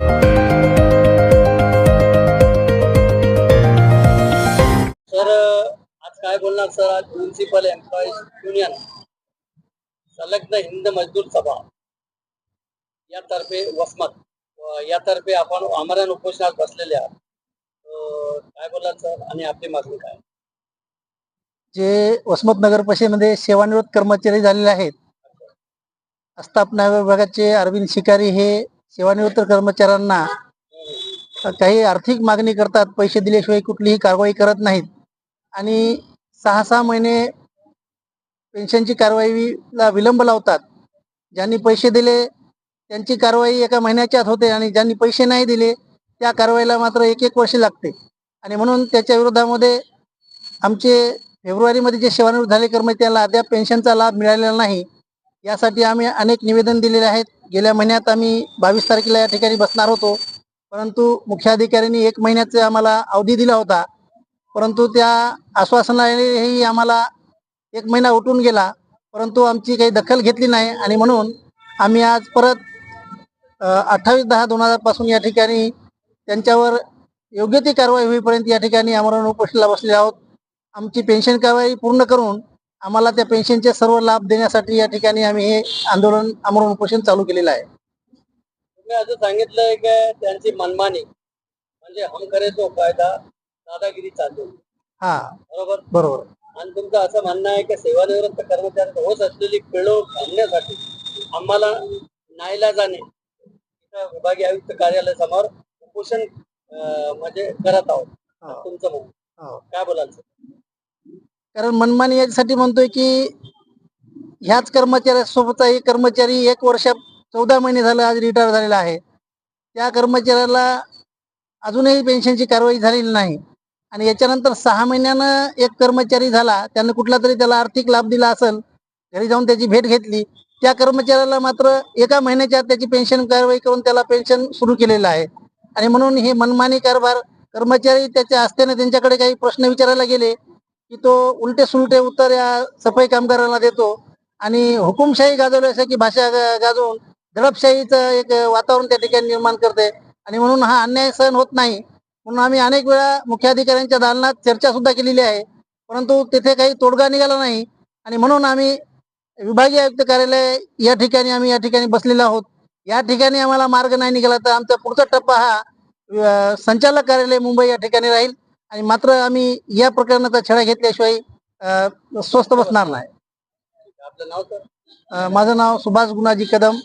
Sir आज काय बोलणार सर? आज म्युन्सिपल एम्प्लॉईज युनियन संलग्न हिंद मजदूर सभा. यातर्फे वसमत. यातर्फे आपण आमरण उपोषणात बसलेले आहात. अं, काय बोलणार सर? आणि आपली मागणी काय? जे वसमत नगर परिषदेमध्ये सेवानिवृत्त कर्मचारी झालेले आहेत. आस्थापना विभागाचे अरविंद शिकारी हे सेवानिवृत्त कर्मचाऱ्यांना काही आर्थिक मागणी करतात पैसे दिल्याशिवाय कुठलीही कारवाई करत नाहीत. आणि सहा सहा महिने पेन्शनची कारवाईला विलंब लावतात. ज्यांनी पैसे दिले त्यांची कारवाई एका महिन्याच्या होते आणि ज्यांनी पैसे नाही दिले त्या कारवाईला मात्र एक एक वर्ष लागते. आणि म्हणून त्याच्या विरोधामध्ये आमचे फेब्रुवारीमध्ये जे सेवानिवृत्त झाले कर्मचाऱ्यांना अद्याप पेन्शनचा लाभ मिळालेला नाही. यासाठी आम्ही अनेक निवेदन दिलेले आहेत. गेल्या महिन्यात आम्ही बावीस तारखेला या ठिकाणी बसणार होतो. परंतु मुख्याधिकाऱ्यांनी एक महिन्याचे आम्हाला अवधी दिला होता. परंतु त्या आश्वासनानेही आम्हाला एक महिना उठून गेला. परंतु आमची काही दखल घेतली नाही आणि म्हणून आम्ही आज परत अठ्ठावीस दहा दोन हजारपासून या ठिकाणी त्यांच्यावर योग्य ती कारवाई होईपर्यंत या ठिकाणी आमरण उपोषणाला बसले आहोत. आमची पेन्शन कारवाई पूर्ण करून आम्हाला त्या पेन्शनचे सर्व लाभ देण्यासाठी या ठिकाणी आम्ही हे आंदोलन आमरण उपोषण चालू केलेलं आहे तुम्ही असं सांगितलंय की त्यांची मनमानी म्हणजे हम करे तो कायदा दादागिरी चालू हा बरोबर बरोबर आणि तुमचं असं म्हणणं आहे की सेवानिवृत्त कर्मचारी होत असलेली पिळवणूक थांबण्यासाठी आम्हाला नाईला जाणे विभागीय आयुक्त कार्यालयासमोर उपोषण अं, म्हणजे करत आहोत हो. तुमचं म्हणणं हो. काय बोलाल sir? कारण मनमानी यासाठी म्हणतोय की ह्याच कर्मचाऱ्यासोबतही कर्मचारी एक वर्ष चौदा महिने झालं आज रिटायर झालेला आहे. त्या कर्मचाऱ्याला अजूनही पेन्शनची कारवाई झालेली नाही. आणि याच्यानंतर सहा महिन्यानं एक कर्मचारी झाला त्यानं कुठला तरी त्याला आर्थिक लाभ दिला असेल घरी जाऊन त्याची भेट घेतली त्या कर्मचाऱ्याला मात्र एका महिन्याच्या आत त्याची पेन्शन कारवाई करून त्याला पेन्शन सुरू केलेलं आहे. आणि म्हणून हे मनमानी कारभार कर्मचारी त्याच्या असत्याने त्यांच्याकडे काही प्रश्न विचारायला गेले की तो उलटे सुलटे उत्तर या सफाई कामगारांना देतो. आणि हुकुमशाही गाजवल्यासारखी भाषा गाजवून दडपशाहीचं एक वातावरण त्या ठिकाणी निर्माण करते. आणि म्हणून हा अन्याय सहन होत नाही. म्हणून आम्ही अनेक वेळा मुख्याधिकाऱ्यांच्या दालनात चर्चा सुद्धा केलेली आहे. परंतु तिथे काही तोडगा निघाला नाही. आणि म्हणून आम्ही विभागीय आयुक्त कार्यालय या ठिकाणी आम्ही या ठिकाणी बसलेलो आहोत. या ठिकाणी आम्हाला मार्ग नाही निघाला तर आमचा पुढचा टप्पा हा संचालक कार्यालय मुंबई या ठिकाणी राहील. आणि मात्र आम्ही या प्रकरणाचा छडा घेतल्याशिवाय अं, स्वस्थ बसणार नाही. माझं नाव सुभाष गुणाजी कदम.